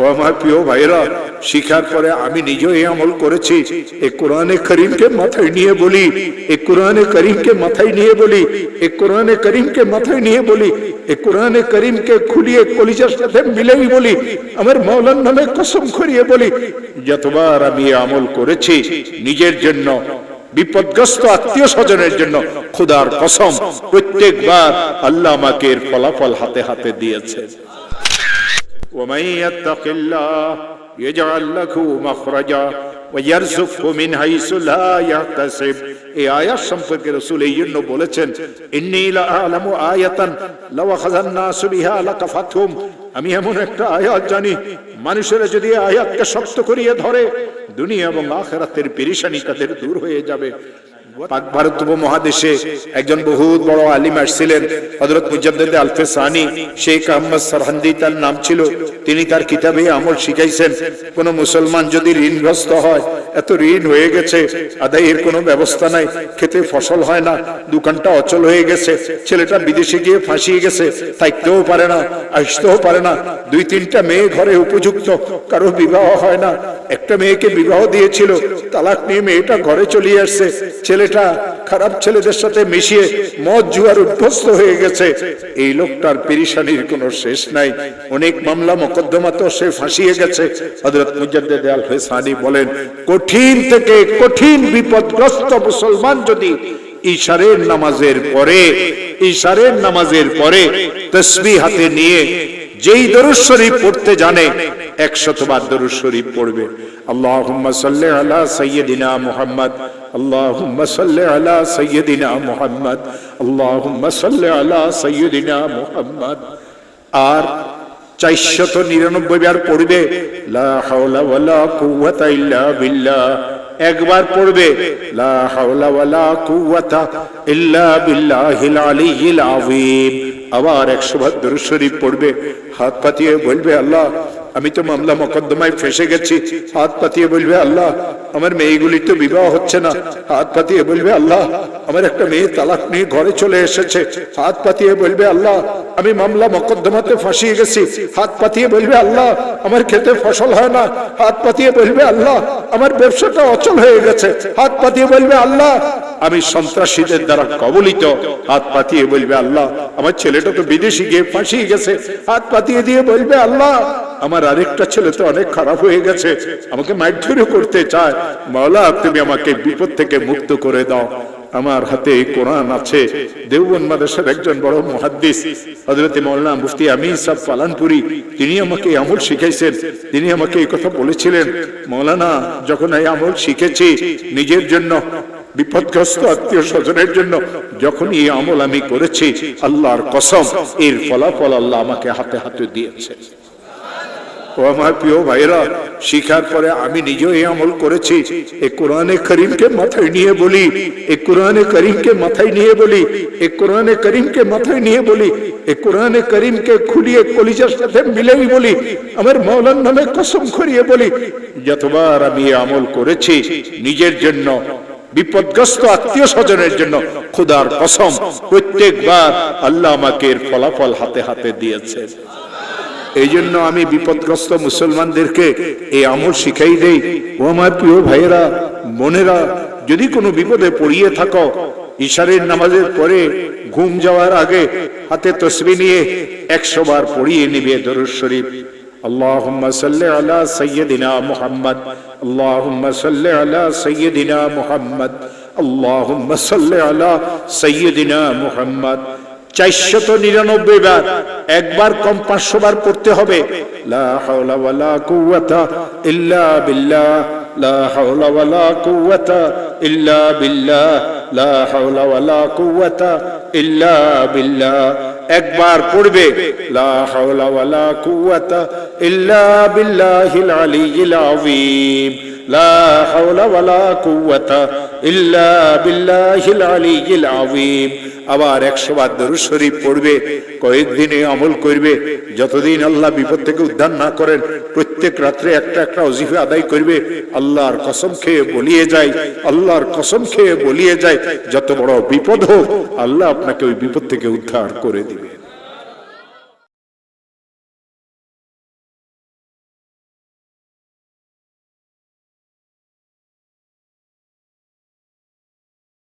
ও আমার প্রিয় ভাইরা শিখার পরে আমি নিজেও এই আমল করেছি। এই কোরআনে করিমকে মাথায় নিয়ে বলি এই কোরআনে করিমকে মাথায় নিয়ে বলি এই কোরআনে করিমকে মাথায় নিয়ে বলি এই কোরআনে করিমকে খুলিয়ে কলিজার সাথে মিলেই বলি, আমার মৌলান নামে কসম করিয়ে বলি, যতবার আমি আমল করেছি, নিজের জন্য, বিপদগ্রস্ত আত্মীয় স্বজনের জন্য, খুদার কসম, প্রত্যেকবার আল্লাহ আমাকে এর ফলাফল হাতে হাতে দিয়েছে। ومن يتق الله يجعل له مخرجا ويرزقه من حيث لا يحتسب এই আয়াত সম্পর্কে রাসূল এই জন্য বলেছেন ইন্নী লা আলামু আয়াতান লাw খাযান্না সুবিহা লাকাফাতহুম আমি এমন একটা আয়াত জানি মানুষেরা যদি এই আয়াতকে শক্ত করিয়ে ধরে দুনিয়া এবং আখিরাতের পেরেশানি তাদের দূর হয়ে যাবে পাক ভারত উপমহাদেশে একজন বড় আলিম আসছিলেন মুজাদ্দিদ আলফে সানি শেখ আহমদ তার নাম ছিল। তিনি তার কিতাবে আমল শিখাইছেন, কোন মুসলমান যদি ঋণগ্রস্ত হয়, এত ঋণ হয়ে গেছে, আদায়ের কোনো ব্যবস্থা নাই, খেতে ফসল হয় না, দোকানটা অচল হয়ে গেছে, ছেলেটা বিদেশে গিয়ে ফাঁসিয়ে গেছে, থাকতেও পারে না, আসতেও পারে না দুই তিনটা মেয়ে ঘরে উপযুক্ত, কারও বিবাহ হয় না একটা মেয়েকে বিবাহ দিয়েছিল, তালাক নিয়ে মেয়েটা ঘরে চলে আসছে। ছেলেটা খারাপ ছেলেদের সাথে মিশিয়ে মদ জুয়ার অভ্যস্ত হয়ে গেছে। এই লোকটার পেরিসানির কোনো শেষ নাই। অনেক মামলা, মোকদ্দমা তো সে ফাঁসিয়ে গেছে। হযরত মুজাদ্দিদ ফেসানি বলেন, কঠিন থেকে কঠিন বিপদগ্রস্ত মুসলমান যদি ইশারের নামাজের পরে ইশারের নামাজের পরে তসবি হাতে নিয়ে যেই দরুদ শরীফ পড়তে জানে, একশতবার দরুদ শরীফ পড়বে। আল্লাহুম্মা সাল্লি আলা সাইয়্যিদিনা মুহাম্মদ, আল্লাহুম্মা সাল্লি আলা সাইয়্যিদিনা মুহাম্মদ, আল্লাহুম্মা সাল্লি আলা সাইয়্যিদিনা মুহাম্মদ। আর চারশত নিরানব্বই বার পড়বে, লা হাওলা ওয়ালা কুওয়াতা ইল্লা বিল্লাহ। একবার পড়বে, লা হাওলা ওয়ালা কুওয়াতা ইল্লা বিল্লাহিল আলিয়্যিল আবার 100 বার দরুদ শরীফ পড়বে হাত পাতিয়ে বলবে, আল্লাহ, আমি তো মামলা মকদ্দমায় ফেসে গেছি। হাত পাতিয়ে বলবে, আল্লাহ, আমার মেয়েগুলি তো বিবাহ হচ্ছে না। হাত পাতিয়ে বলবে, আল্লাহ, আমার একটা মেয়ে তালাক নিয়ে ঘরে চলে এসেছে। হাত পাতিয়ে বলবে, আল্লাহ, আমি মামলা মকদ্দমাতে ফাঁসিয়ে গেছি। হাত পাতিয়ে বলবে, আল্লাহ, আমার খেতে ফসল হয় না। হাত পাতিয়ে বলবে, আল্লাহ, আমার ব্যবসাটা অচল হয়ে গেছে। হাত পাতিয়ে বলবে, আল্লাহ আমি সন্ত্রাসীদের দ্বারা কবলিত। হাত পাতিয়ে বলবে, আল্লাহ, আমার ছেলেটা তো বিদেশি গিয়ে ফাঁসিয়ে গেছে। হাত পাতিয়ে দিয়ে বলবে, আল্লাহ, আমার আরেকটা ছেলে তো অনেক খারাপ হয়ে গেছে। আমাকে মারধরও করতে চায়। মাওলা, তুমি আমাকে বিপদ থেকে মুক্ত করে দাও। আমার হাতে কোরআন আছে। দেওবন মাদ্রাসার একজন বড় মুহাদ্দিস, হযরত মাওলানা মুফতি আমিন সাহেব পালানপুরি, তিনি আমাকে আমল শিখাইছেন। তিনি আমাকে এই কথা বলেছিলেন, মাওলানা, যখন এই আমল শিখেছি, নিজের জন্য বিপদগ্রস্ত আত্মীয় স্বজনের জন্য যখন এই আমল আমি করেছি, আল্লাহর কসম, এর ফলাফল আল্লাহ আমাকে হাতে হাতে দিয়েছে। ও আমার প্রিয় ভাইরা শিখার পরে আমি নিজেও এই আমল করেছি। এই কোরআনে করিমকে মাথায় নিয়ে বলি, এ কোরআনে করিমকে মাথায় নিয়ে বলি, এ কোরআনে করিমকে মাথায় নিয়ে বলি এই কোরআনে করিমকে খুলিয়ে কলিজার সাথে মিলেই বলি, আমার মৌলান নামে কসম করিয়ে বলি। যতবার আমি এই আমল করেছি, নিজের জন্য বিপদগ্রস্ত আত্মীয় স্বজনের জন্য খুদার কসম, প্রত্যেকবার আল্লাহ আমাকে এর ফলাফল হাতে হাতে দিয়েছে এই জন্য আমি বিপদগ্রস্ত মুসলমানদেরকে এই আমল শিখাই দেই। ও আমার প্রিয় ভাইয়েরা, বোনেরা, যদি কোনো বিপদে পড়িয়ে থাকো ইশারের নামাজের পরে ঘুম যাওয়ার আগে হাতে তসবি নিয়ে একশো বার পড়িয়ে নিবে দরুদ শরীফ। اللهم صل على سيدنا محمد اللهم صل على سيدنا محمد اللهم صل على سيدنا محمد চারশত নিরানব্বই বার একবার কম পাঁচশো বার পড়তে হবে লা হাওলা ওয়ালা কুওয়াতা ইল্লা বিল্লাহ লা হাওলা ওয়ালা কুওয়াতা ইল্লা বিল্লাহ লা হাওলা ওয়ালা কুওয়াতা ইল্লা বিল্লাহ একবার পড়বে। লা হাওলা ওয়ালা কুওয়াতা ইল্লা বিল্লাহিল আলিয়্যিল আযীম। লা হাওলা ওয়ালা কুওয়াতা ইল্লা বিল্লাহিল আলিয়্যিল আযীম। আবার একশো বার দরুদ শরীফ পড়বে, কয়েকদিনে আমল করবে, যতদিন আল্লাহ বিপদ থেকে উদ্ধার না করেন, প্রত্যেক রাত্রে একটা একটা অজিফে আদায় করবে, আল্লাহর কসম খেয়ে বলিয়ে যায়, আল্লাহর কসম খেয়ে বলিয়ে যায়, যত বড় বিপদ হোক, আল্লাহ আপনাকে ওই বিপদ থেকে উদ্ধার করে দিবে।